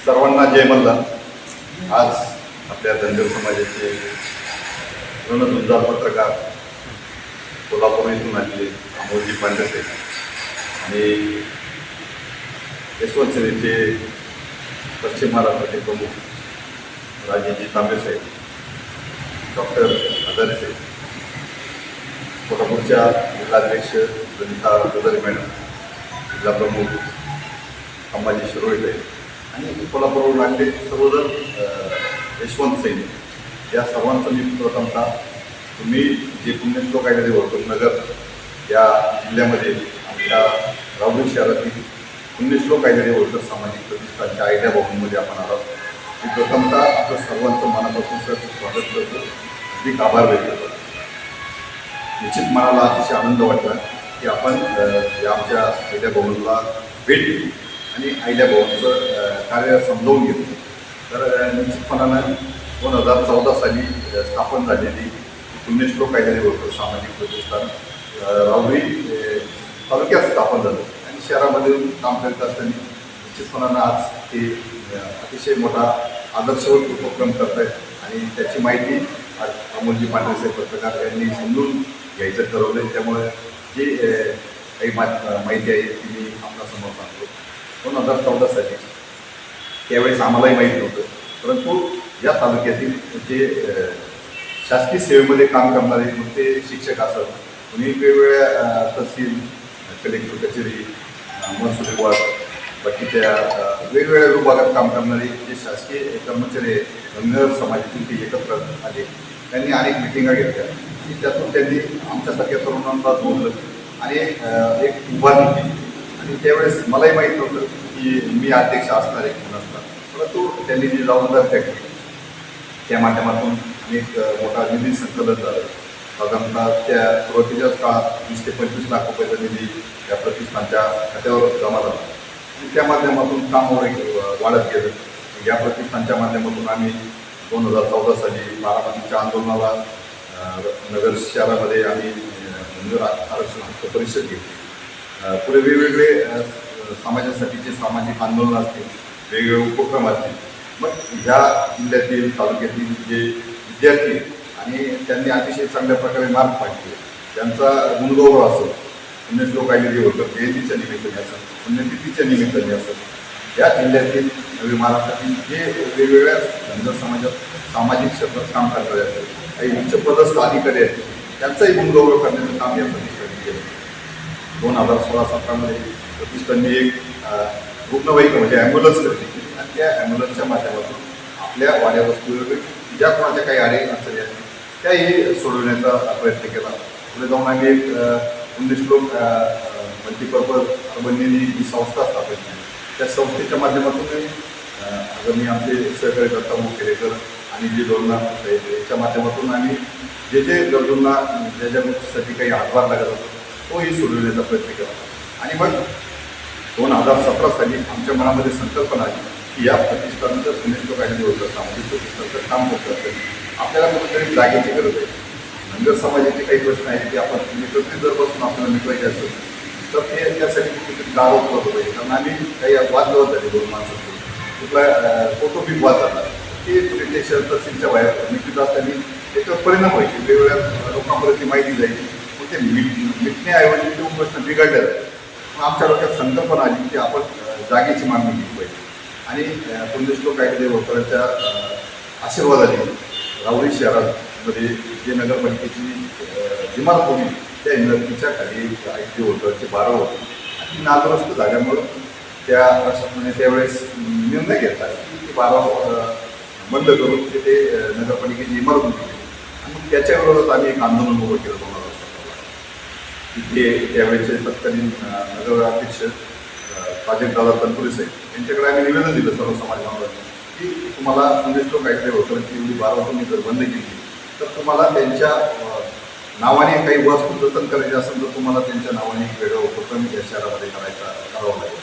सर्वांना जय म्हणला आज आपल्या धनगर समाजाचे रणधुंजार पत्रकार कोल्हापूर येथून आलेले अमोलजी पांडसे आणि यशवंत सेनेचे पश्चिम महाराष्ट्राचे प्रमुख राजेजी तांबेसाहेब डॉक्टर हजारे साहेब कोल्हापूरच्या जिल्हाध्यक्ष ललिता हजारे मॅडम जिल्हा प्रमुख अंबाजी शिरोळे आणि कोल्हापूरवर लागले सर्वजण यशवंत सैन. या सर्वांचं मी प्रथमतः तुम्ही जे पुण्यश्लोक आहे वरतून नगर या जिल्ह्यामध्ये आमच्या राहुरी शहरातील पुण्यश्लोक आहे वरकर सामाजिक प्रतिष्ठानच्या आयडिया भवनमध्ये आपण आलो मी प्रथमतः आपलं सर्वांचं मनापासून सर स्वागत करतो. अधिक आभार व्यक्त करतो. निश्चित मनाला अतिशय आनंद वाटला की आपण या आमच्या आयडिया भवनला भेट दिली. आणि आईल्या भवनचं कार्य समजावून घेतलं. तर निश्चितपणानं दोन हजार चौदा साली स्थापन झालेली पुण्यश्लोक आयडिया भवन सामाजिक प्रतिष्ठान. राहुरी तालुक्यात स्थापन झालं आणि शहरामध्ये काम करत असताना निश्चितपणानं आज ते अतिशय मोठा आदर्शवत उपक्रम करत आहेत आणि त्याची माहिती आज अमोलजी पांढरे पत्रकार यांनी समजून घ्यायचं ठरवलं त्यामुळे जी काही मा माहिती आहे ती मी आपल्यासमोर सांगतो. दोन हजार चौदा साली त्यावेळेस आम्हालाही माहीत नव्हतं. परंतु या तालुक्यातील जे शासकीय सेवेमध्ये काम करणारे मग ते शिक्षक असत कोणी वेगवेगळ्या तहसील कलेक्टर कचेरी महसूल विभाग बाकीच्या वेगवेगळ्या विभागात काम करणारे जे शासकीय कर्मचारी धनगर समाजातील ते एकत्र आले. त्यांनी अनेक मिटिंगा घेतल्या. आणि त्यातून त्यांनी आमच्यासारख्या तरुणांना जोडलं. आणि एक उभारणी केली. त्यावेळेस मलाही माहीत नव्हतं की मी अध्यक्ष असणार आहे की नसणार. परंतु त्यांनी जी जबाबदारी टाकली त्या माध्यमातून एक मोठा निधी संकलन झालं. साधारणतः त्या सुरुवातीच्याच काळात वीस ते पंचवीस लाख रुपयाचा निधी या प्रतिष्ठानच्या खात्यावर जमा झाला. आणि त्या माध्यमातून काम वाढत गेलं. या प्रतिष्ठानच्या माध्यमातून आम्ही दोन हजार चौदा साली बारामतीच्या आंदोलनाला नगर शहरामध्ये आम्ही आरक्षण हक्क परिषद घेतली. पुढे वेगवेगळे समाजासाठीचे सामाजिक आंदोलन असतील वेगवेगळे उपक्रम असतील मग ह्या जिल्ह्यातील तालुक्यातील जे विद्यार्थी आणि त्यांनी अतिशय चांगल्या प्रकारे मार्क पाडले. त्यांचा गुणगौरव असो पुण्यश्लोक आलेली होतं जयंतीच्या निमित्ताने असं पुण्यतिथीच्या निमित्ताने असं या जिल्ह्यातील नवी महाराष्ट्रातील जे वेगवेगळ्या धनगर समाजात सामाजिक क्षेत्रात काम करणारे असतील काही उच्चपदस्थ अधिकारी आहेत त्यांचाही गुणगौरव करण्याचं काम या प्रतिष्ठाने केलं. दोन हजार सोळा सतरामध्ये प्रतिष्ठानने एक रुग्णवाहिका म्हणजे ॲम्ब्युलन्स केली. आणि त्या ॲम्ब्युलन्सच्या माध्यमातून आपल्या वाड्या वस्तूवर ज्या कोणाच्या काही अडी अडचणी असतील त्याही सोडवण्याचा प्रयत्न केला. पुढे जाऊन आम्ही एक अ, पुण्यश्लोक मल्टीपर्पज अर्बनीनी ही संस्था स्थापन केली. त्या संस्थेच्या माध्यमातून अगर मी आमचे सहकारी दत्ता मुखेडेकर आणि जे दोननाथ याच्या माध्यमातून आम्ही जे जे गरजूंना ज्या ज्या गोष्टीसाठी काही हातभार लागत असतो तोही सोडवण्याचा प्रयत्न केला आणि मग दोन हजार सतरा साली आमच्या मनामध्ये संकल्पना आली की या प्रतिष्ठानाचं पुण्यश्लोक काही होतं सामाजिक प्रतिष्ठानचं काम होत असेल आपल्याला कुठेतरी जागेची गरज आहे. धनगर समाजाचे काही प्रश्न आहेत की आपण एकत्रित जर बसून आपल्याला मिटवायचे असेल तर ते त्यासाठी कुठेतरी जागा उपलब्ध पाहिजे कारण आम्ही काही वादविवाद झाले दोन माणसांचे. कुठला कौटुंबिक वाद झाला. ते पोलीस स्टेशन तहसीलच्या बाहेर निश्चित असताना त्याच्यावर परिणाम व्हायचे. वेगवेगळ्या लोकांपर्यंत माहिती जायची. ते मिट मिटण्याऐवजी तो प्रश्न बिघडलं. मग आमच्या डोक्यात संकल्पना आली की आपण जागेची मागणी केली पाहिजे आणि अं, पुण्यश्लोक कायदे वरकरांच्या आशीर्वादाने राहुरी शहरामध्ये जे नगरपालिकेची इमारत होती त्या इमारतीच्या खाली आयटी टी बारा होती. आणि ती नादुरुस्त झाल्यामुळं त्या प्रशासनाने त्यावेळेस निर्णय घेतला की ती बारा बंद करून तिथे नगरपालिकेची इमारत होती. आणि मग त्याच्या विरोधात आम्ही एक आंदोलन उभं केलं दोन इथे त्यावेळेचे तत्कालीन अं, नगराध्यक्ष प्राजक्तदादा तनपुरे साहेब यांच्याकडे आम्ही निवेदन दिलं सर्व समाज बांधवांनी की तुम्हाला पुण्यश्लोक कायदे वकिलांची एवढी बारा तुम्ही जर बंद केली तर तुम्हाला त्यांच्या नावाने काही वस्तू जतन करायची असेल तर तुम्हाला त्यांच्या नावाने एक वेगळं उपक्रम या शहरामध्ये करायचा करावा लागेल.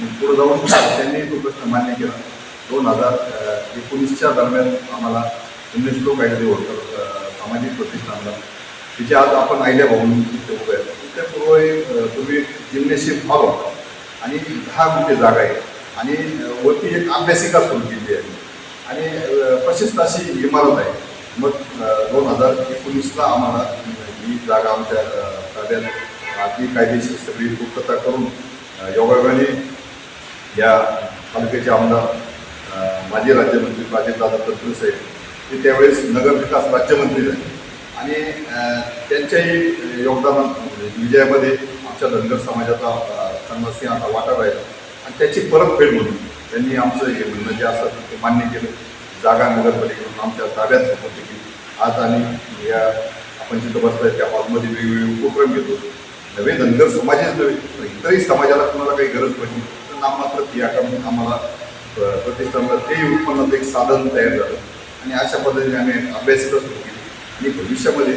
मग पुढे जाऊन त्यांनी तो प्रश्न मान्य केला. दोन हजार एकोणीसच्या दरम्यान आम्हाला पुण्यश्लोक कायदे होतं सामाजिक प्रतिष्ठानला तिचे आज आपण आयल्या भाऊन तिथे उभे आहेत. त्यापूर्वी अं, पूर्वी जिम्नेशियम हॉल होता. आणि दहा गुंठे जागा आहे? आणि वरती एक अभ्यासिका सुरू केली आहे. आणि प्रशस्त अशी इमारत आहे. मग दोन हजार एकोणीसला आम्हाला ही जागा आमच्या ताब्यात आधी कायदेशीर सगळी पूर्तता करून योगायोगाने या तालुक्याचे आमदार माजी राज्यमंत्री प्राजक्तदादा तत्पुरे साहेब ते त्यावेळेस नगरविकास राज्यमंत्री झाले. आणि त्यांच्याही योगदान विजयामध्ये म्हणजे आमच्या धनगर समाजाचा अं, चांगला सिंहाचा वाटा राहिला. आणि त्याची परतफेड म्हणून त्यांनी आमचं हे म्हणणं जे असं ते मान्य केलं. जागा नगरपालिकेतून आमच्या ताब्यात सोपवली केली आज आम्ही या आपण जिथं बसतोय त्या हॉलमध्ये वेगवेगळे उपक्रम घेतो. नवे धनगर समाजच नव्हे तर इतरही समाजाला कुणाला काही गरज पडली तर नाममात्र ती आठवण आम्हाला प्रतिष्ठानला तेही उत्पन्नाचं एक साधन तयार झालं. आणि अशा पद्धतीने आम्ही अभ्यास सुरू आणि भविष्यामध्ये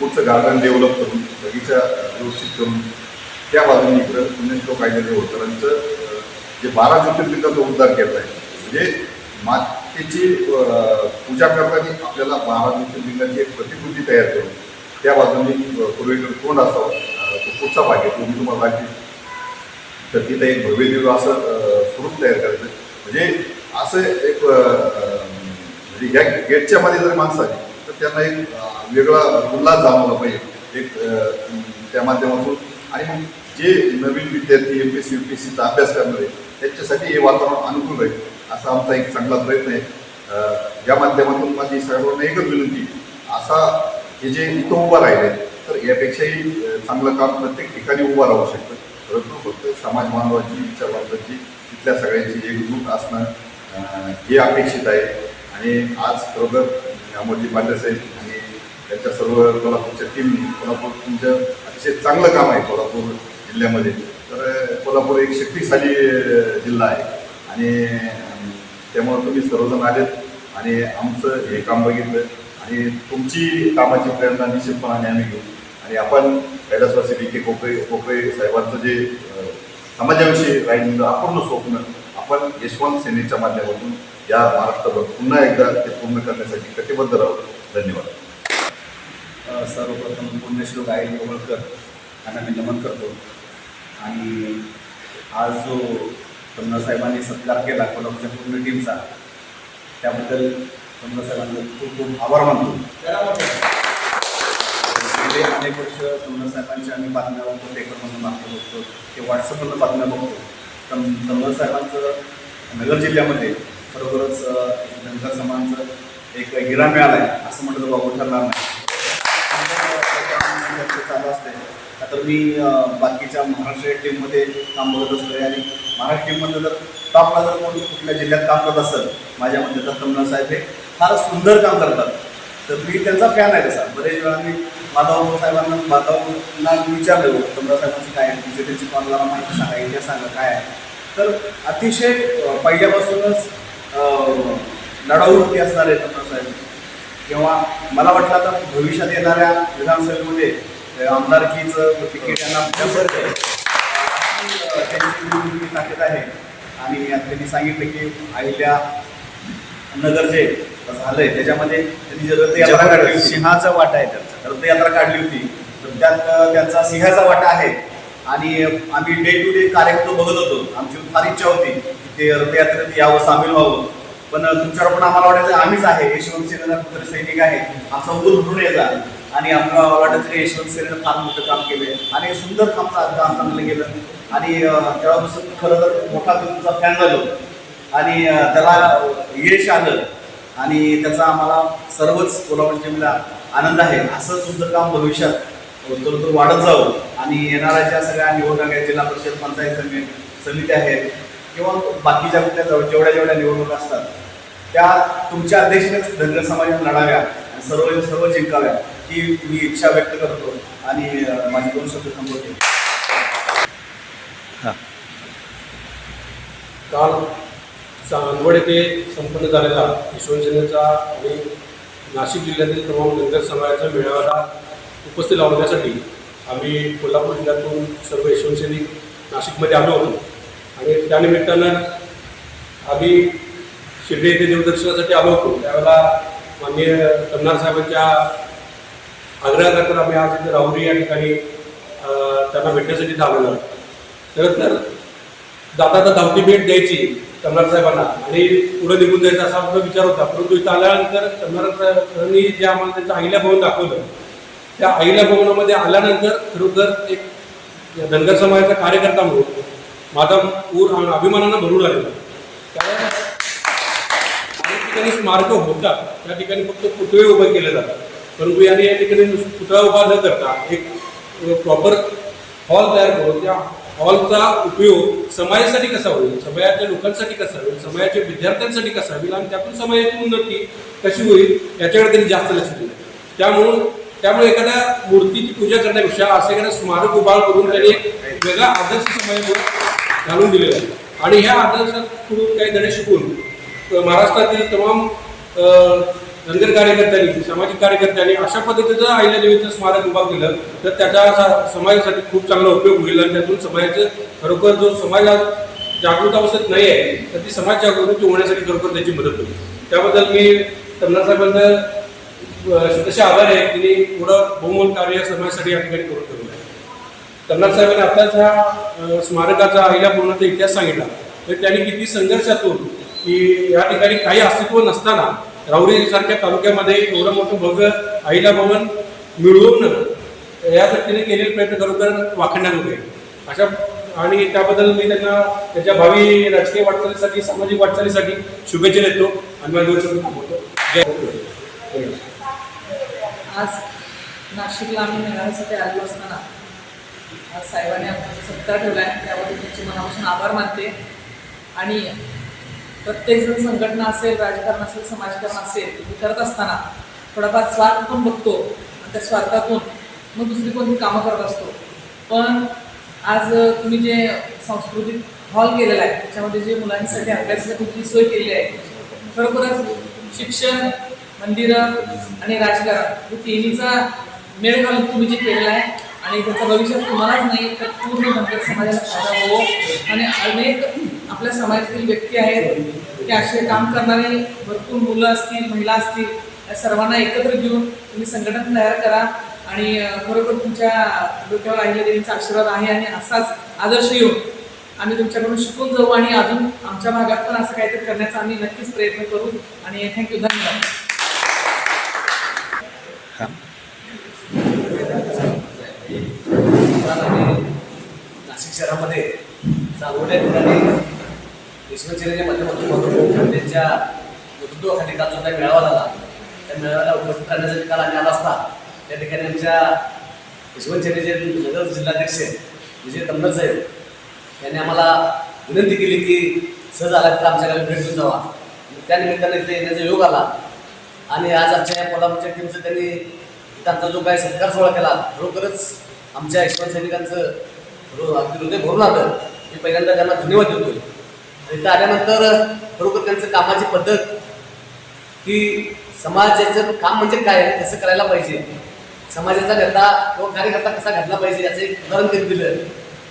पुढचं गार्डन डेव्हलप करून बगीचा व्यवस्थित करून त्या बाजूने इकडं पुणे श्लोक होळकरांचं अ, जे बारा ज्योतिर्लिंगाचा उद्धार केला आहे म्हणजे मातेची पूजा करताना आपल्याला बारा ज्योतिर्लिंगाची एक प्रतिकृती तयार करून त्या बाजूने अ, पूर्वेकडे असावा असावं तो पुढचा भाग आहे तो मी तुम्हाला दाखवेन तर तिथं एक भव्य दिव्य असं स्वरूप तयार करायचं. म्हणजे असं एक म्हणजे या गेटच्या मध्ये जर माणसं आली त्यांना एक वेगळा उल्हास जाणवला पाहिजे. एक त्या माध्यमातून. आणि मग जे नवीन विद्यार्थी M P C U P सीचा अभ्यास करणारे त्यांच्यासाठी हे वातावरण अनुकूल राहील असा आमचा एक चांगला प्रयत्न आहे. या माध्यमातून माझी सर्वांना एकच विनंती असा हे जे इथं उभं राहिले तर यापेक्षाही चांगलं काम प्रत्येक ठिकाणी उभं राहू शकतं. परंतु फक्त समाज मानवाची विचार तिथल्या सगळ्यांची एकजूट असणं हे अपेक्षित आहे. आणि आज खरोखर अमोलजी पांडे साहेब आणि त्यांच्या सर्व कोल्हापूरच्या टीमनी कोल्हापूर तुमचं अतिशय चांगलं काम आहे कोल्हापूर जिल्ह्यामध्ये. तर कोल्हापूर एक शक्तिशाली जिल्हा आहे. आणि त्यामुळं तुम्ही सर्वजण आलेत आणि आमचं हे काम बघितलं. आणि तुमची कामाची प्रेरणा निश्चितपणाने आम्ही घेऊ. आणि आपण कैलासवासी डी के कोपरे कोपरे साहेबांचं जे समाजाविषयी राहिलेलं अपूर्ण स्वप्न आपण यशवंत सेनेच्या माध्यमातून या महाराष्ट्रभर पुन्हा एकदा ते पूर्ण करण्यासाठी कटिबद्ध राहू. धन्यवाद. सर्वप्रथम पुण्यश्लोक आई गोवळकर यांना मी नमन करतो. आणि आज जो कमला साहेबांनी सत्कार केला कोल्हापूरच्या पूर्ण टीमचा त्याबद्दल कमला खूप खूप आभार मानतो. गेले अनेक वर्ष कमला साहेबांच्या आम्ही बातम्या बघतो पेपरमधून बातम्या बघतो ते व्हॉट्सअपमधून बातम्या बघतो. तर कमला साहेबांचं नगर जिल्ह्यामध्ये खरोखरच अ, धनगर समाजाचं एक हिरा मिळाला आहे असं म्हटलं तर बाबू ठरणार नाही चालू असते तर मी बाकीच्या महाराष्ट्र टीममध्ये काम बघत असतो आणि महाराष्ट्र टीममध्ये जर टॉपला जर कोणी कुठल्या जिल्ह्यात काम करत असेल माझ्या मते तर साहेब हे फार सुंदर काम करतात. तर मी त्यांचा फॅन आहे तसा. बरेच वेळा मी माधव साहेबांना माधवना विचारलं तमना साहेबांची काय आहे? तिचे त्यांची मला माहिती सांगा इथे सांगा काय आहे? तर अतिशय पहिल्यापासूनच लढाऊ वृत्ती असणारे साहेब. किंवा मला वाटलं आता भविष्यात येणाऱ्या विधानसभेमध्ये आमदारकीचं तिकीट यांना त्यांची ताकद आहे. आणि त्यांनी सांगितलं की अहिल्या नगर जे झालंय त्याच्यामध्ये त्यांनी जे रथयात्रा काढली होती सिंहाचा वाटा आहे त्यांचा. रथयात्रा काढली होती. तर त्यात त्यांचा सिंहाचा वाटा आहे. आणि आम्ही डे टू डे कार्यक्रम बघत होतो. आमची फार इच्छा होती. ते रथयात्रेत यावं सामील व्हावं. पण अ, तुमच्यावर पण आम्हाला वाटायचं आम्हीच आहे. यशवंत सेनेचा पुत्र सैनिक आहे. आमचा उदूर भरून यायचा आणि आम्हाला वाटायचं की यशवंत सेनेनं फार मोठं काम केलंय. आणि सुंदर काम काम चांगलं गेलं. आणि तेव्हापासून खरं तर मोठा तुमचा फॅन झालो. आणि त्याला यश आलं. आणि त्याचा आम्हाला सर्वच कोल्हापूर जिल्ह्याला आनंद आहे. असं तुमचं काम भविष्यात तर वाढत जावं. आणि येणाऱ्या ज्या सगळ्या निवडणुका जिल्हा परिषद पंचायत समिती समिती आहेत किंवा बाकीच्या कुठल्या जवळ- जेवढ्या जेवढ्या निवडणुका असतात त्या तुमच्या अध्यक्षानेच धनगर समाजाने लढाव्या आणि सर्व सर्व जिंकाव्या ही मी इच्छा व्यक्त करतो आणि माझे दोन शब्द थांबवते. काल चांदवड येथे संपन्न झालेला यशवंत सेनेचा आणि नाशिक जिल्ह्यातील तमाम धनगर समाजाच्या मेळाव्याला उपस्थित लावण्यासाठी आम्ही कोल्हापूर जिल्ह्यातून सर्व यशवंत सैनिक नाशिकमध्ये आलो होतो. आणि त्यानिमित्तानं आम्ही शिर्डी येथे देवदर्शनासाठी आलो होतो. त्यावेळेला माननीय कन्नार साहेबांच्या आग्रहानंतर आम्ही आज इथे राहुरी या ठिकाणी त्यांना भेटण्यासाठी इथं खरं तर जाता तर धावती भेट द्यायची कमलार साहेबांना आणि पुढे निघून जायचा असा आपला विचार होता. परंतु इथं आल्यानंतर कमलार साहेबांनी जे आम्हाला त्यांचं आईला भवन दाखवलं त्या आईला भवनामध्ये आल्यानंतर खरोखर एक धनगर समाजाचा कार्यकर्ता म्हणून माझा ऊर अभिमानानं भरून आलेला कारण अनेक ठिकाणी स्मारक होतात त्या ठिकाणी फक्त पुतळे उभे केले जातात. परंतु याने या ठिकाणी पुतळा उभा न करता एक प्रॉपर हॉल तयार करून त्या हॉलचा उपयोग समाजासाठी कसा होईल समाजातल्या लोकांसाठी कसा होईल समाजाच्या विद्यार्थ्यांसाठी कसा होईल आणि त्यातून समाजाची उन्नती कशी होईल याच्याकडे त्यांनी जास्त लक्ष दिलं त्यामुळं त्यामुळे एखाद्या मूर्तीची पूजा करण्यापेक्षा असं एखादं स्मारक उभा करून त्यांनी एक वेगळा आदर्श समाजाला घालून दिलेला आहे आणि ह्या आदर्शातून काही धडे शिकून महाराष्ट्रातील तमाम अ, धनगर कार्यकर्त्यांनी सामाजिक कार्यकर्त्यांनी अशा पद्धतीचं अहिल्यादेवीचं स्मारक उभा केलं तर त्याचा सा- समाजासाठी खूप चांगला उपयोग होईल आणि त्यातून समाजाचं खरोखर जो समाजात जागृत अवस्थेत नाही आहे तर ती समाज जागृती होण्यासाठी खरोखर त्याची मदत होईल. त्याबद्दल मी तमना साहेबांचं तसे आभार आहे. की पुढं बहुमोल कार्य समाजासाठी या ठिकाणी करून कर्नाड साहेबांनी आताच ह्या स्मारकाचा आईला पूर्णचा इतिहास सांगितला. तर त्यांनी किती संघर्षातून की या ठिकाणी काही अस्तित्व नसताना राहुरीसारख्या तालुक्यामध्ये एवढं मोठं भव्य आईला भवन मिळवून या केलेले प्रयत्न खरोखर वाखण्यात होते अशा आणि त्याबद्दल मी त्यांना त्याच्या भावी राजकीय वाटचालीसाठी सामाजिक वाटचालीसाठी शुभेच्छा देतो आणि मला दोन शब्द थांबवतो. जय आज नाशिकला आम्ही मेळाव्यासाठी आलो असताना आज साहेबांनी आपला सत्कार ठेवला आहे त्याबद्दल त्यांचे मनापासून आभार मानते. आणि प्रत्येकजण संघटना असेल राजकारण असेल समाजकारण असेल हे करत असताना थोडाफार स्वार्थ पण बघतो. आणि त्या स्वार्थातून मग दुसरी कोणती कामं करत असतो. पण आज तुम्ही जे सांस्कृतिक हॉल केलेला आहे त्याच्यामध्ये जे मुलांसाठी अभ्यासासाठी जी सोय केली आहे खरोखरच शिक्षण मंदिरं आणि राजकारण हे तिन्हीचा मेळ घालून तुम्ही जे केलेलं आहे आणि त्याचा भविष्यात तुम्हालाच नाही तर पूर्ण धनगर समाजाला फायदा हो आणि अनेक आपल्या समाजातील व्यक्ती आहेत की असे काम करणारे भरपूर मुलं असतील महिला असतील या सर्वांना एकत्र घेऊन तुम्ही संघटन तयार करा. आणि बरोबर खरोखर तुमच्या डोक्यावर आलेल्या देवीचा आशीर्वाद आहे आणि असाच आदर्श येऊन आम्ही तुमच्याकडून शिकून जाऊ आणि अजून आमच्या भागात पण असं काहीतरी करण्याचा आम्ही नक्कीच प्रयत्न करू. आणि थँक्यू धन्यवाद. नाशिक शहरामध्ये चांगल्या ठिकाणी विश्वचर्याच्या माध्यमातून त्यांच्या नेतृत्वाखाली काल काही मेळावा झाला. त्या मेळाव्याला उपस्थित राहण्यासाठी काल आम्ही आला असता. त्या ठिकाणी आमच्या विश्वचर्याचे नगर जिल्हाध्यक्ष विजय तम्मद साहेब यांनी आम्हाला विनंती केली की सहज आला तर आमच्या गावी भेट देऊन जावा. त्या निमित्ताने इथे येण्याचा योग आला. आणि आज आमच्या या कोल्हापूरच्या टीमचं त्यांनी त्यांचा जो काय सत्कार सोहळा केला खरोखरच आमच्या यशवंत सैनिकांचं हृ- अगदी हृदय भरून आलं. मी पहिल्यांदा त्यांना धन्यवाद देतोय. इथं आल्यानंतर खरोखर त्यांचं कामाची पद्धत की समाजाचं काम म्हणजे काय? कसं करायला पाहिजे? समाजाचा नेता किंवा कार्यकर्ता कसा घडला पाहिजे? याचं एक उदाहरण त्यांनी दिलं.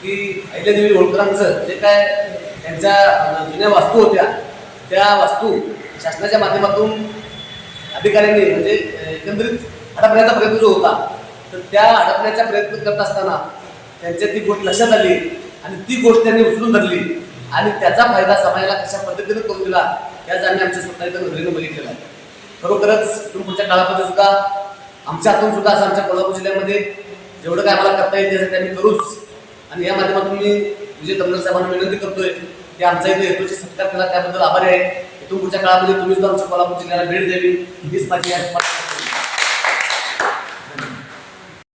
की अहिल्यादेवी होळकरांचं जे काय त्यांच्या जुन्या वास्तू होत्या त्या वास्तू शासनाच्या माध्यमातून अधिकाऱ्यांनी म्हणजे एकंदरीत हडपण्याचा प्रयत्न जो होता तर त्या अडकण्याचा प्रयत्न करत असताना त्यांच्या ती गोष्ट लक्षात आली आणि ती गोष्ट त्यांनी उचलून धरली. आणि त्याचा फायदा समाजाला कशा पद्धतीने करून दिला याच आम्ही आमच्या स्वतः इथं नजरेनं बघितलेला आहे. खरोखरच तुम्ही पुढच्या काळामध्ये सुद्धा आमच्या हातून सुद्धा असं आमच्या कोल्हापूर जिल्ह्यामध्ये जेवढं काय आम्हाला करता येईल त्यासाठी आम्ही करूच. आणि या माध्यमातून मी विजय तमनर साहेबांना विनंती करतोय की आमचा इथे हेतूचे सत्कार केला त्याबद्दल आभारी आहे. इथून पुढच्या काळामध्ये तुम्ही सुद्धा आमच्या कोल्हापूर जिल्ह्याला भेट द्यावी. हीच माझी